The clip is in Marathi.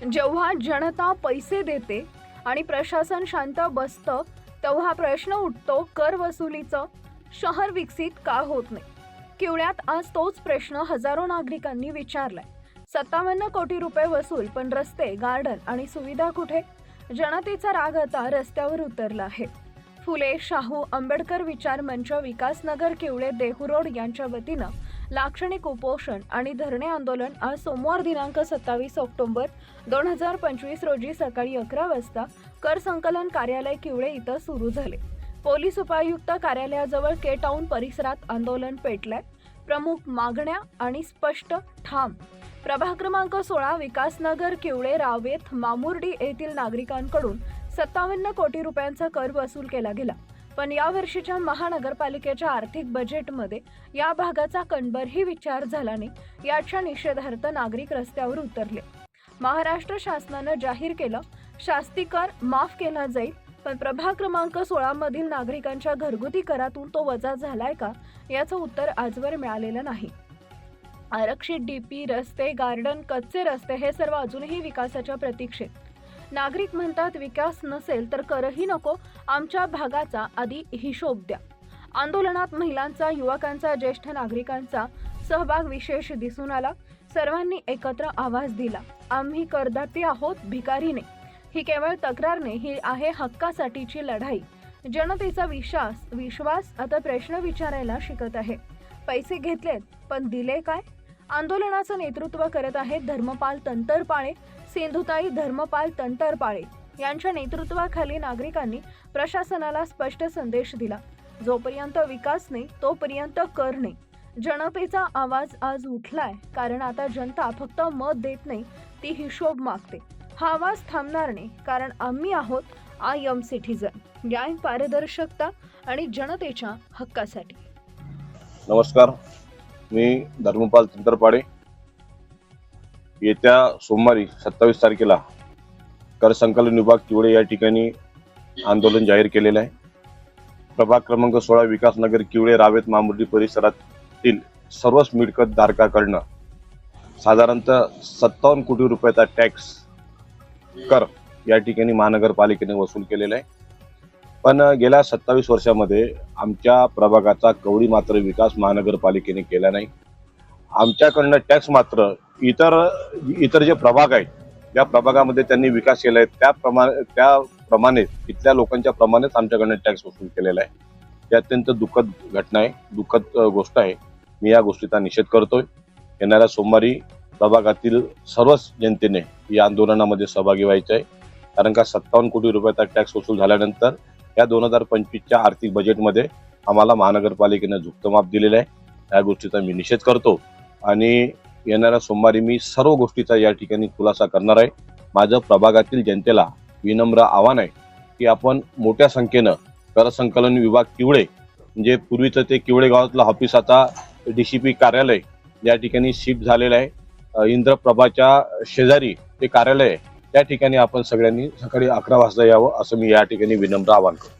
जेव्हा जनता पैसे देते आणि प्रशासन शांत बसतं तेव्हा प्रश्न उठतो कर वसुलीचं. शहर विकसित का होत नाही? किवळ्यात आज तोच प्रश्न हजारो नागरिकांनी विचारलाय. सत्तावन्न कोटी रुपये वसूल पण रस्ते गार्डन आणि सुविधा कुठे? जनतेचा राग आता रस्त्यावर उतरला आहे. फुले शाहू आंबेडकर विचार मंच विकासनगर किवळे देहुरोड यांच्या वतीनं लाक्षणिक उपोषण आणि धरणे आंदोलन आज सोमवार दिनांक सत्तावीस ऑक्टोबर दोन हजार पंचवीस रोजी सकाळी अकरा वाजता कर संकलन कार्यालय किवळे इथं सुरू झाले. पोलीस उपायुक्त कार्यालयाजवळ के टाऊन परिसरात आंदोलन पेटलंय. प्रमुख मागण्या आणि स्पष्ट ठाम. प्रभाग क्रमांक सोळा विकासनगर किवळे रावेत मामुर्डी येथील नागरिकांकडून सत्तावन्न कोटी रुपयांचा कर वसूल केला गेला. पण या वर्षीच्या महानगरपालिकेच्या आर्थिक बजेटमध्ये या भागाचा कणभरही विचार झाला नाही याच्या निषेधार्थ नागरिक रस्त्यावर उतरले. महाराष्ट्र शासनानं जाहीर केलं शास्ती कर माफ केला जाईल पण प्रभाग क्रमांक सोळा मधील नागरिकांच्या घरगुती करातून तो वजा झालाय का याचं उत्तर आजवर मिळालेलं नाही. आरक्षित डीपी रस्ते गार्डन कच्चे रस्ते हे सर्व अजूनही विकासाच्या प्रतीक्षेत. नागरिक म्हणतात विकास नसेल तर करही नको आमच्या भागाचा आधी हिशोब द्या. आंदोलनात महिलांचा युवकांचा ज्येष्ठ नागरिकांचा सहभाग विशेष दिसून आला. सर्वांनी एकत्र आवाज दिला. आम्ही करदाते आहोत भिकारीने ही केवळ तक्रार नाही ही आहे हक्कासाठीची लढाई. जनतेचा विश्वास विश्वास आता प्रश्न विचारायला शिकत आहे. पैसे घेतलेत पण दिले काय? आंदोलनाचं नेतृत्व करत आहेत धर्मपाल तंतरपाळे सिंधुताई धर्मपाल तंतरपाळे. यांच्या नेतृत्वाखाली नागरिकांनी प्रशासनाला स्पष्ट संदेश दिला. जोपर्यंत विकास नाही तोपर्यंत कर नाही. जनतेचा आवाज आज उठलाय कारण आता जनता फक्त मत देत नाही ती हिशोब मागते. हा आवाज थांबणार नाही कारण आम्ही आहोत आय एम सिटीजन. न्याय पारदर्शकता आणि जनतेच्या हक्कासाठी. नमस्कार. मी धर्मपाल चंद्रपाडे येत्या सोमवारी सत्तावीस तारखेला कर संकलन विभाग किवडे या ठिकाणी आंदोलन जाहीर केलेलं आहे. प्रभाग क्रमांक सोळा विकासनगर किवळे रावेत मामुर्डी परिसरातील सर्वच मिळकत धारकाकडनं साधारणतः सत्तावन्न कोटी रुपयाचा टॅक्स कर या ठिकाणी महानगरपालिकेने वसूल केलेला आहे. पण गेल्या सत्तावीस वर्षामध्ये आमच्या प्रभागाचा कवडी मात्र विकास महानगरपालिकेने केला नाही. आमच्याकडनं टॅक्स मात्र इतर इतर जे प्रभाग आहेत ज्या प्रभागामध्ये त्यांनी विकास केला आहे त्याप्रमाणे त्याप्रमाणेच इथल्या लोकांच्या प्रमाणेच आमच्याकडनं टॅक्स वसूल केलेला आहे. ही अत्यंत दुःखद घटना आहे. दुःखद गोष्ट आहे. मी या गोष्टीचा निषेध करतोय. येणाऱ्या सोमवारी प्रभागातील सर्वच जनतेने या आंदोलनामध्ये सहभागी व्हायचं आहे कारण का सत्तावन्न कोटी रुपयाचा टॅक्स वसूल झाल्यानंतर या दोन हजार पंचवीसच्या आर्थिक बजेटमध्ये आम्हाला महानगरपालिकेनं झुकतं माप दिलेलं आहे. या गोष्टीचा मी निषेध करतो. आणि येणाऱ्या सोमवारी मी सर्व गोष्टीचा या ठिकाणी खुलासा करणार आहे. माझं प्रभागातील जनतेला विनम्र आव्हान आहे की आपण मोठ्या संख्येनं करसंकलन विभाग किवळे म्हणजे पूर्वीचं ते किवळे गावातलं ऑफिस आता डी सी पी कार्यालय या ठिकाणी शिफ्ट झालेलं आहे. इंद्रप्रभाच्या शेजारी ते कार्यालय आहे. त्या ठिकाणी आपण सगळ्यांनी सकाळी अकरा वाजता यावं असं मी या ठिकाणी विनम्र आवाहन करतो.